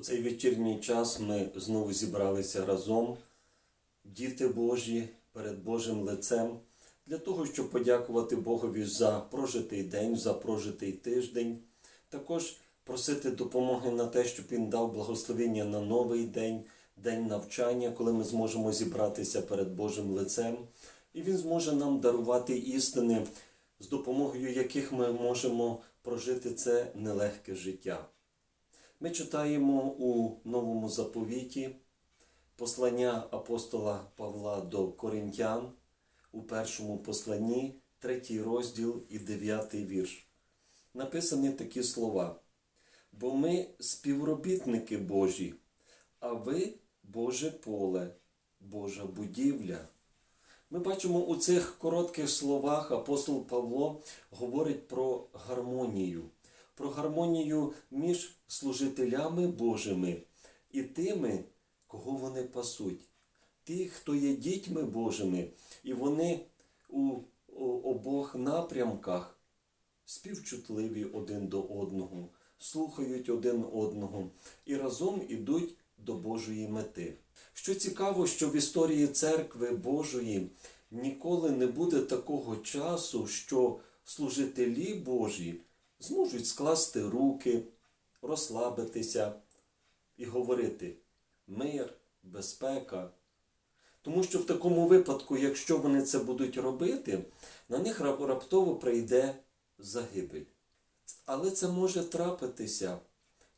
цей вечірній час ми знову зібралися разом, діти Божі, перед Божим лицем, для того, щоб подякувати Богові за прожитий день, за прожитий тиждень. Також просити допомоги на те, щоб Він дав благословення на новий день, день навчання, коли ми зможемо зібратися перед Божим лицем. І Він зможе нам дарувати істини, з допомогою яких ми можемо прожити це нелегке життя. Ми читаємо у новому заповіті послання апостола Павла до Коринтян у першому посланні, третій розділ і дев'ятий вірш. Написані такі слова. Бо ми співробітники Божі, а ви Боже поле, Божа будівля. Ми бачимо у цих коротких словах апостол Павло говорить про гармонію, про гармонію між служителями Божими і тими, кого вони пасуть. Ті, хто є дітьми Божими, і вони у обох напрямках співчутливі один до одного, слухають один одного і разом ідуть до Божої мети. Що цікаво, що в історії церкви Божої ніколи не буде такого часу, що служителі Божі зможуть скласти руки, розслабитися і говорити мир, безпека. Тому що в такому випадку, якщо вони це будуть робити, на них раптово прийде загибель. Але це може трапитися,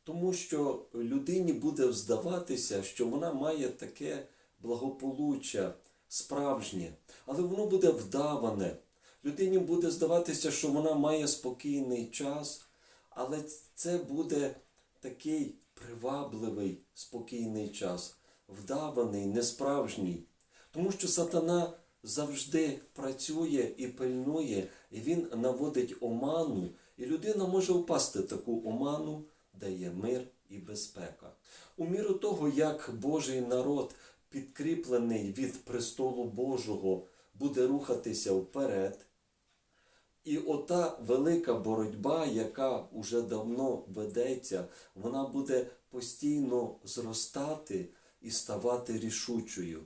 тому що людині буде здаватися, що вона має таке благополуччя справжнє, але воно буде вдаване. Людині буде здаватися, що вона має спокійний час, але це буде такий привабливий спокійний час, вдаваний, несправжній. Тому що сатана завжди працює і пильнує, і він наводить оману, і людина може впасти в таку оману, де є мир і безпека. У міру того, як Божий народ, підкріплений від престолу Божого, буде рухатися вперед, і ота велика боротьба, яка уже давно ведеться, вона буде постійно зростати і ставати рішучою.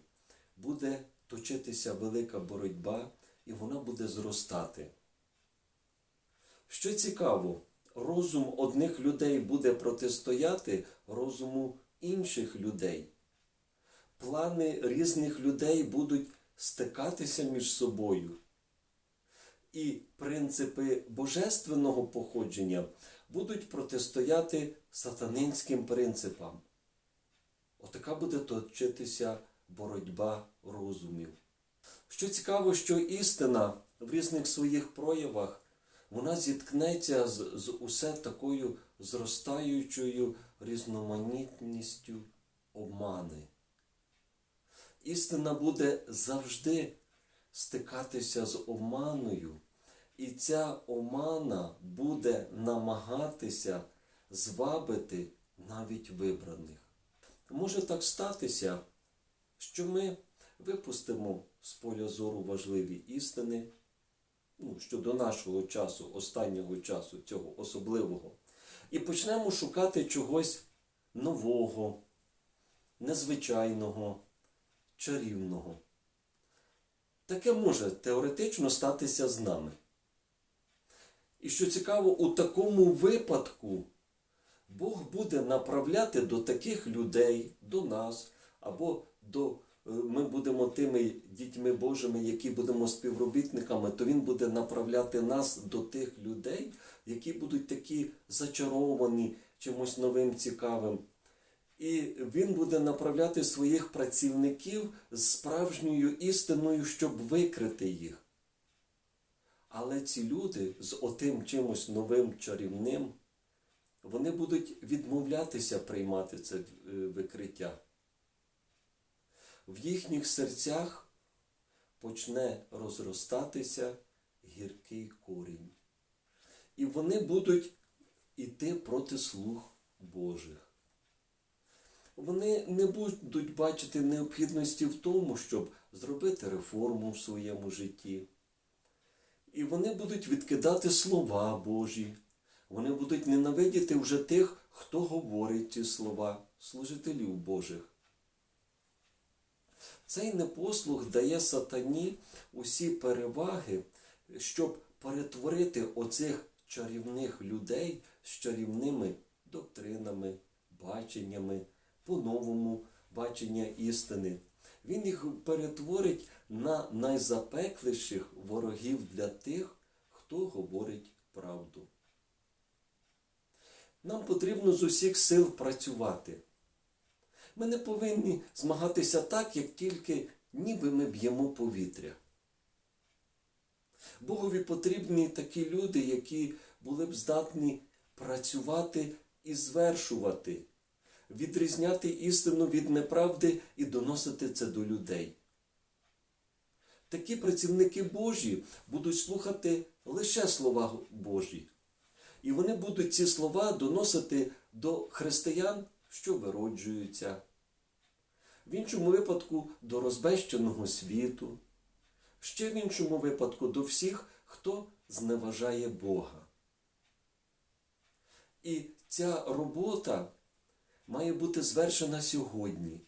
Буде точитися велика боротьба, і вона буде зростати. Що цікаво, розум одних людей буде протистояти розуму інших людей. Плани різних людей будуть стикатися між собою. І принципи божественного походження будуть протистояти сатанинським принципам. Отака буде точитися боротьба розумів. Що цікаво, що істина в різних своїх проявах вона зіткнеться з, з усе такою зростаючою різноманітністю обмани. Істина буде завжди стикатися з оманою, і ця омана буде намагатися звабити навіть вибраних. Може так статися, що ми випустимо з поля зору важливі істини, ну, щодо нашого часу, останнього часу, цього особливого, і почнемо шукати чогось нового, незвичайного, чарівного. Таке може теоретично статися з нами. І що цікаво, у такому випадку Бог буде направляти до таких людей, до нас, або до, е, ми будемо тими дітьми Божими, які будемо співробітниками, то Він буде направляти нас до тих людей, які будуть такі зачаровані чимось новим, цікавим. І він буде направляти своїх працівників з справжньою істиною, щоб викрити їх. Але ці люди з отим чимось новим чарівним, вони будуть відмовлятися приймати це е, викриття. В їхніх серцях почне розростатися гіркий корінь. І вони будуть іти проти слуг Божих вони не будуть бачити необхідності в тому, щоб зробити реформу в своєму житті. І вони будуть відкидати слова Божі. Вони будуть ненавидіти вже тих, хто говорить ці слова. служителів Божих. Цей непослух дає сатані усі переваги, щоб перетворити оцих чарівних людей з чарівними доктринами, баченнями, по-новому бачення істини. Він їх перетворить на найзапекліших ворогів для тих, хто говорить правду. Нам потрібно з усіх сил працювати. Ми не повинні змагатися так, як тільки ніби ми б'ємо повітря. Богові потрібні такі люди, які були б здатні працювати і звершувати, відрізняти істину від неправди і доносити це до людей. Такі працівники Божі будуть слухати лише слова Божі. І вони будуть ці слова доносити до християн, що вироджуються, в іншому випадку до розбещеного світу, ще в іншому випадку до всіх, хто зневажає Бога. І ця робота має бути звершена сьогодні.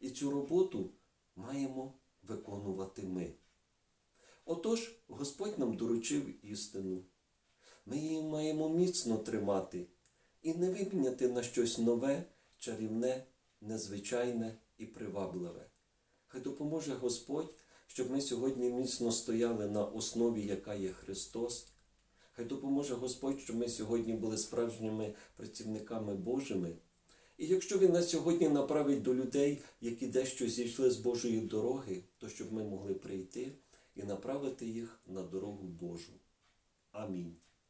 І цю роботу маємо виконувати ми. Отож, Господь нам доручив істину. Ми її маємо міцно тримати і не виміняти на щось нове, чарівне, незвичайне і привабливе. Хай допоможе Господь, щоб ми сьогодні міцно стояли на основі, яка є Христос. Хай допоможе Господь, щоб ми сьогодні були справжніми працівниками Божими. І якщо Він нас сьогодні направить до людей, які дещо зійшли з Божої дороги, то щоб ми могли прийти і направити їх на дорогу Божу. Амінь.